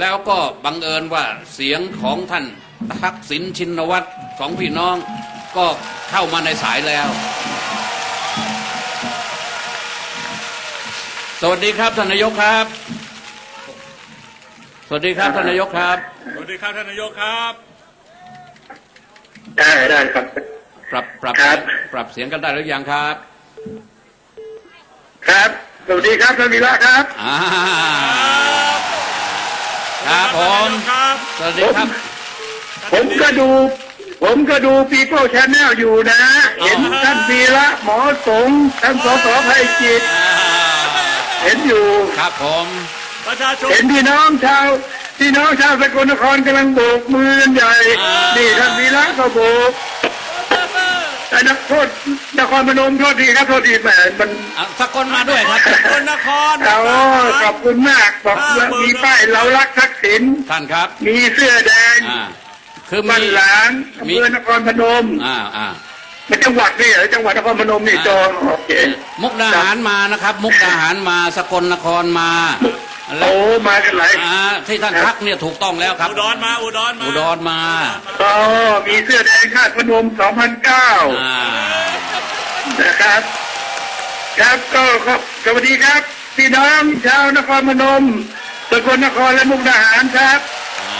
แล้วก็บังเอิญว่าเสียงของท่านทักษิณชินวัตรของพี่น้องก็เข้ามาในสายแล้ว สวัสดีครับท่านนายกครับ สวัสดีครับท่านนายกครับ สวัสดีครับท่านนายกครับ ได้ได้ครับ ปรับปรับครับปรับเสียงกันได้หรือยังครับ ครับ สวัสดีครับท่านวีระครับอ่า ครับผมครับสวัสดีครับ ผมก็ดู ผมก็ดูปีโป้ชาแนลอยู่นะ เห็นท่านวีระหมอสงฆ์ท่านสสไพจิตรอ่าเห็นอยู่ครับผมประชาชนเห็นพี่น้องชาวพี่น้องชาวสกลนครกำลังโบกมือกันใหญ่นี่ท่านวีระก็โบกแต่ นักโทษนครพนมโทษทีครับโทษทีแหมมันอะสกลมาด้วยครับคนนครเอาขอบคุณมากบอกว่ามีป้ายเรารักทักษิณท่านครับ มีเสื้อแดงอ่าคือบ้ามีนหลางอำมีเภอนครพนมอ่าอ่ามันจังหวัดนี่เหรอจังหวัดนครพนมนี่อ่าจองโอเคมุกดาหารมานะครับ มุกดาหารมาสกลนครมาแล้ โอ้วมากันหลายอ่าที่ท่านทักเนี่ยถูกต้องแล้วครับอุดรมาอุดรมาอุดรมาอ๋อมีเสื้อแดงคาดพนม2009อ่านะครับ ครับก็ก็สวัสดีครับ พี่น้องชาวนครพนมสกลนครและมุกดาหารครับอ่า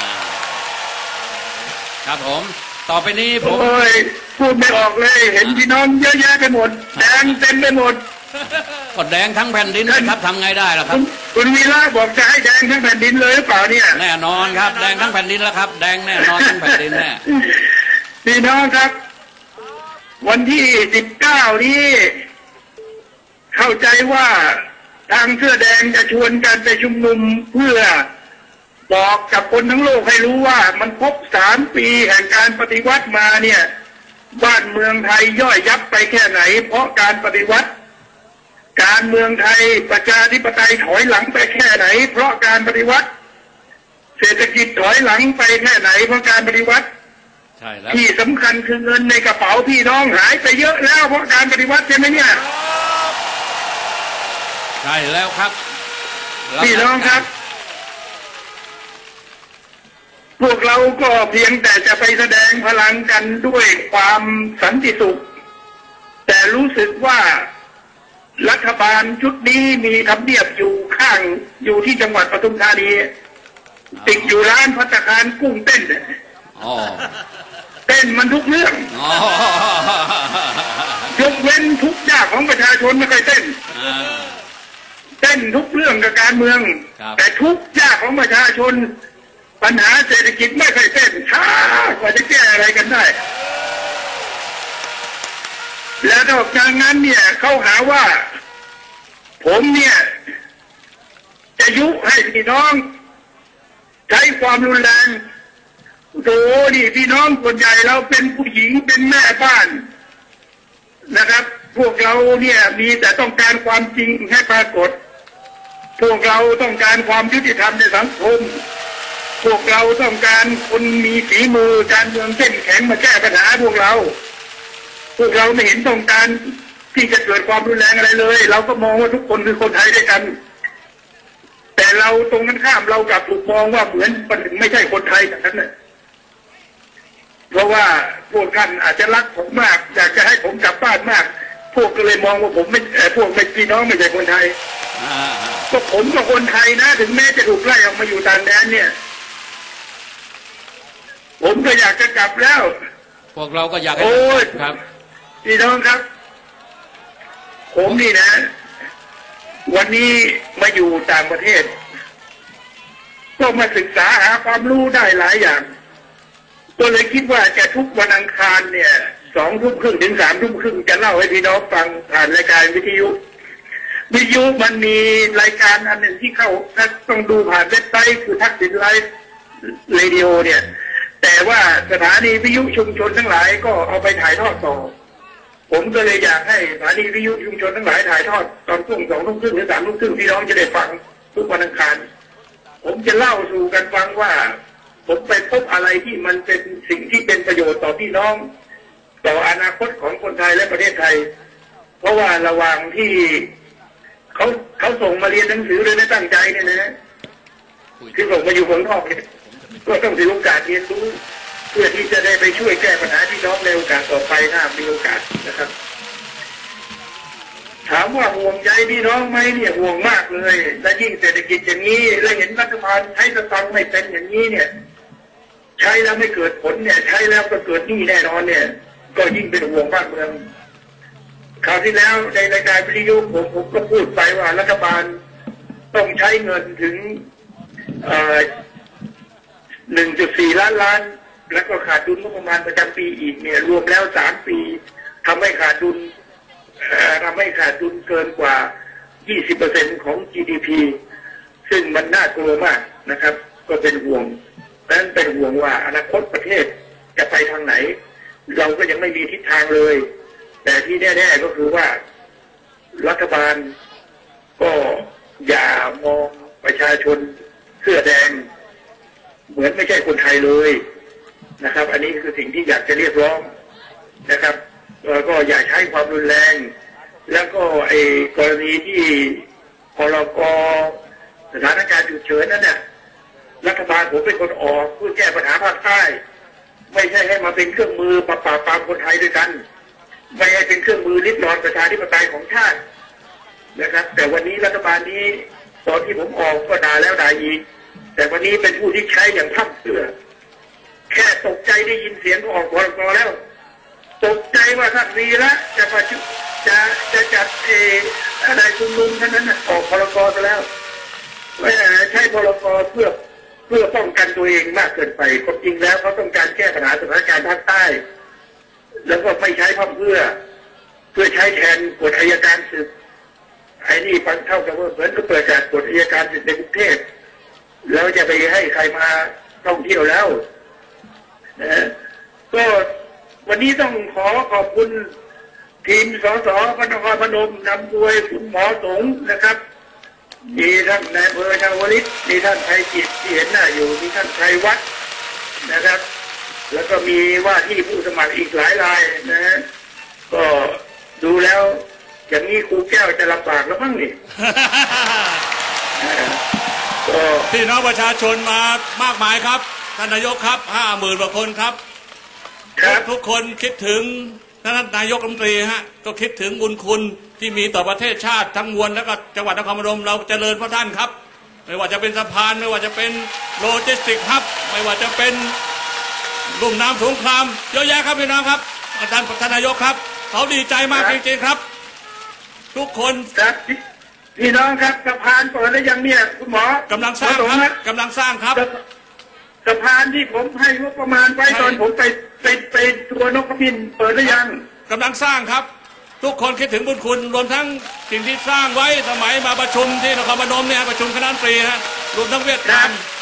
ครับผม ต่อไปนี้ผมโอ้ยพูดไม่ออกเลย เห็นพี่น้องเยอะแยะไปหมด แดงเต็มไปหมด ก็แดงทั้งแผ่นดินนะครับทำไงได้ล่ะคคุรับณ คุณวีระบอกจะให้แดงทั้งแผ่นดินเลยหรือเปล่าเนี่ย แน่นอนครับ แดงทั้งแผ่นดินแล้วครับ แดงแน่นอนทั้งแผ่นดินแน่พี่น้องครับ วันที่สิบเก้านี้ เข้าใจว่าทางเสื้อแดงจะชวนกันไปชุมนุมเพื่อบอกกับคนทั้งโลกให้รู้ว่ามันครบสามปีแห่งการปฏิวัติมาเนี่ย บ้านเมืองไทยย่อยยับไปแค่ไหน เพราะการปฏิวัติ การเมืองไทยประชาธิปไตยถอยหลังไปแค่ไหน เพราะการปฏิวัติ เศรษฐกิจถอยหลังไปแค่ไหน เพราะการปฏิวัติใช่แล้วที่สำคัญคือเงินในกระเป๋าพี่น้องหายไปเยอะแล้วเพราะการปฏิวัติใช่ไหมเนี่ยใช่แล้วครับพี่น้องครับ พวกเราก็เพียงแต่จะไปแสดงพลังกันด้วยความสันติสุข แต่รู้สึกว่า รัฐบาลชุดนี้มีทำเนียบอยู่ข้างอยู่ที่จังหวัดปทุมธานีติดอยู่ร้านพัตตาคารกุ้งเต้นเนี่ยอ๋อเต้นมันทุกเรื่องอ๋อยกเว้นทุกอย่างของประชาชนไม่เคยเต้นอ่าเต้นทุกเรื่องกับการเมืองครับแต่ทุกยากของประชาชน ปัญหาเศรษฐกิจไม่เคยเต้นช้ากว่าจะแก้อะไรกันได้ แล้วนอกจากนั้นเนี่ยเขาหาว่า ผมเนี่ย จะยุให้พี่น้อง ใช้ความรุนแรงโธ่นี่พี่น้องส่วนใหญ่เราเป็นผู้หญิงเป็นแม่บ้านนะครับ พวกเราเนี่ยมีแต่ต้องการความจริงให้ปรากฏ พวกเราต้องการความยุติธรรมในสังคม พวกเราต้องการคนมีฝีมือการเมืองเข้มแข็งมาแก้ปัญหาพวกเรา พวกเราไม่เห็นต้องการที่จะเกิดความรุนแรงอะไรเลย เราก็มองว่าทุกคนคือคนไทยด้วยกัน แต่เราตรงกันข้ามเรากลับถูกมองว่าเหมือนมันไม่ใช่คนไทยอย่างนั้นน่ะเพราะว่าพวกท่านอาจจะรักผมมาก อยากจะให้ผมกลับบ้านมาก พวกก็เลยมองว่าผมไม่เอ่อพวกไม่พี่น้องไม่ใช่คนไทยก็ผมก็คนไทยนะ ถึงแม้จะถูกไล่ออกมาอยู่ต่างแดนเนี่ย ผมก็อยากจะกลับแล้ว พวกเราก็อยากให้โอ้ยครับ พี่น้องครับ ผมนี่นะ วันนี้มาอยู่ต่างประเทศ ก็มาศึกษาหาความรู้ได้หลายอย่าง ก็เลยคิดว่าจะทุกวันอังคารเนี่ยสองทุ่มครึ่งถึงสามทุ่มครึ่งจะเล่าให้พี่น้องฟังผ่านรายการวิทยุ วิทยุมันมีรายการอันหนึ่งที่เข้าถ้าต้องดูผ่านเว็บไซต์คือทักษิณไลฟ์เรดิโอเนี่ยแต่ว่าสถานีวิทยุชุมชนทั้งหลายก็เอาไปถ่ายทอดต่อ ผมก็เลยอยากให้สถานีวิทยุชุมชนทั้งหลายถ่ายทอดตอนช่วงสองทุ่มครึ่งหรือสามทุ่มครึ่งพี่น้องจะได้ฟังทุกวันอังคาร ผมจะเล่าสู่กันฟังว่า ผมไปพบอะไรที่มันเป็นสิ่งที่เป็นประโยชน์ต่อพี่น้อง ต่ออนาคตของคนไทยและประเทศไทย เพราะว่าระหว่างที่เขาเขาส่งมาเรียนหนังสือโดยไม่ตั้งใจเนี่ยนะที่ผมมาอยู่เมืองนอกเนี่ยก็ต้องถือโอกาสเรียนรู้ เพื่อที่จะได้ไปช่วยแก้ปัญหาพี่น้องในโอกาสต่อไปถ้ามีโอกาสนะครับ ถามว่าห่วงใจพี่น้องไหมเนี่ยห่วงมากเลย และยิ่งเศรษฐกิจอย่างนี้ และเห็นรัฐบาลใช้สตังค์ไม่เป็นอย่างนี้เนี่ย ใช้แล้วไม่เกิดผลเนี่ย ใช้แล้วก็เกิดหนี้แน่นอนเนี่ย ก็ยิ่งเป็นห่วงบ้านเมืองคราวที่แล้วในรายการวิทยุผมผมก็พูดไปว่ารัฐบาลต้องใช้เงินถึงหนึ่งจุดสี่ล้านล้าน แล้วก็ขาดดุลงบประมาณประจำปีอีกเนี่ยรวมแล้วสามปีทำให้ขาดดุลทำให้ขาดดุลเกินกว่า 20%ของ GDP ซึ่งมันน่ากลัวมากนะครับ ก็เป็นห่วงดังนั้นเป็นห่วงว่าอนาคตประเทศจะไปทางไหน เราก็ยังไม่มีทิศทางเลย แต่ที่แน่ๆก็คือว่ารัฐบาลก็อย่ามองประชาชนเสื้อแดง เหมือนไม่ใช่คนไทยเลย นะครับ อันนี้คือสิ่งที่อยากจะเรียกร้องนะครับแล้วก็อย่าใช้ความรุนแรง แล้วก็ไอ้กรณีที่พรกสถานการณ์ฉุกเฉินนั่นเนี่ยรัฐบาลผมเป็นคนออกเพื่อแก้ปัญหาภาคใต้ ไม่ใช่ให้มาเป็นเครื่องมือปราบปรามปราคนไทยด้วยกัน ไม่ให้เป็นเครื่องมือริดรอนประชาธิปไตยของชาตินะครับ แต่วันนี้รัฐบาลนี้ตอนที่ผมออกก็ด่าแล้วด่าอีกแต่วันนี้เป็นผู้ที่ใช้อย่างพั่เพื่อ ตกใจได้ยินเสียงก็ออกพรกแล้ว ตกใจว่าท่านวีระจะประชุมจะจะจัดเออะไรชุมนุมท่านั้นออกพรกซะแล้วไม่ใช้พรกเพื่อเพื่อป้องกันตัวเองมากเกินไปความจริงแล้วเขาต้องการแก้ปัญหาสถานการณ์ภาคใต้ แล้วก็ไม่ใช้พเพื่อ เพื่อใช้แทนกฎอัยการศึกไอ้นี่ฟังเท่ากับว่าเหมือนก็เปิดจากกฎอัยการศึกในกรุงเทพแล้วจะไปให้ใครมาท่องเที่ยวแล้ว นะก็วันนี้ต้องขอขอบคุณทีมสสพระนครพนมนำโดยคุณหมอสงฆ์นะครับ มีท่านนายอำเภอชาวลิตมีท่านไทยจิตที่เห็นหน้าอยู่มีท่านไทยวัดนะครับ แล้วก็มีว่าที่ผู้สมัครอีกหลายรายนะฮะก็ดูแล้วอย่างนี้ครูแก้วจะลำบากแล้วมั้งนี่นะฮะก็พี่น้องประชาชนมามากมายครับ ท่านนายกครับห้าหมื่นกว่าคนครับ ครับทุกคนคิดถึงท่านนายกรัฐมนตรีฮะก็คิดถึงบุญคุณที่มีต่อประเทศชาติทั้งมวลแล้วก็จังหวัดนครพนมเราเจริญเพราะท่านครับ ไม่ว่าจะเป็นสะพานไม่ว่าจะเป็นโลจิสติกฮับ ไม่ว่าจะเป็นลุ่มน้ำสงครามเยอะแยะครับพี่น้องครับท่านท่านนายกครับ เขาดีใจมากจริงๆครับ ทุกคนครับพี่พี่น้องครับสะพานเปิดแล้วยังเนี่ยคุณหมอกำลังสร้างหมอคนะรับกำลังสร้างครับ สะสะพานที่ผมให้งบประมาณไว้ใช่ตอนผมไปไปไปตัวนกขบินเปิดหรือยังกำลังสร้างครับ ทุกคนคิดถึงบุญคุณรวมทั้งสิ่งที่สร้างไว้สมัยมาประชุมที่นครพนมเนี่ยประชุมคณะรัฐมนตรีฮะรวมทั้งเวียดนามครับ